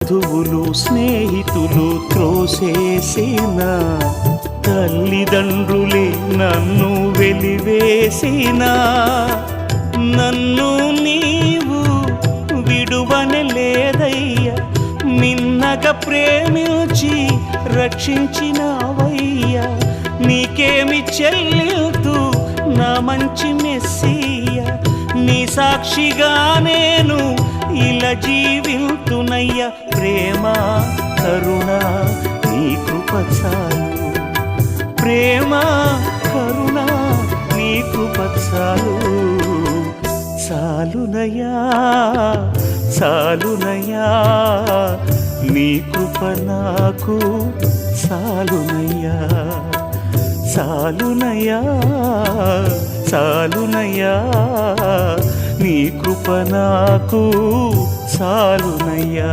బంధువులు స్నేహితులు త్రోసేసిన తల్లిదండ్రులే నన్ను వెలివేసిన. నన్ను నీవు విడువని లేదయ్యా మిన్నగా ప్రేమించి రక్షించినావయ్యా. నీకేమి చెల్లితూ నా మంచి మెస్సియ నీ సాక్షిగా నేను ఇలా జీవితునయ్యా ప్రేమ కరుణ నీ కృప చాలు ప్రేమ కరుణ నీ కృప చాలు చాలునయ్యా చాలునయ్యా నీ కృప నాకు చాలునయ్యా. చాలునయ్యా చాలునయ్యా నీ కృప నాకు చాలునయ్యా.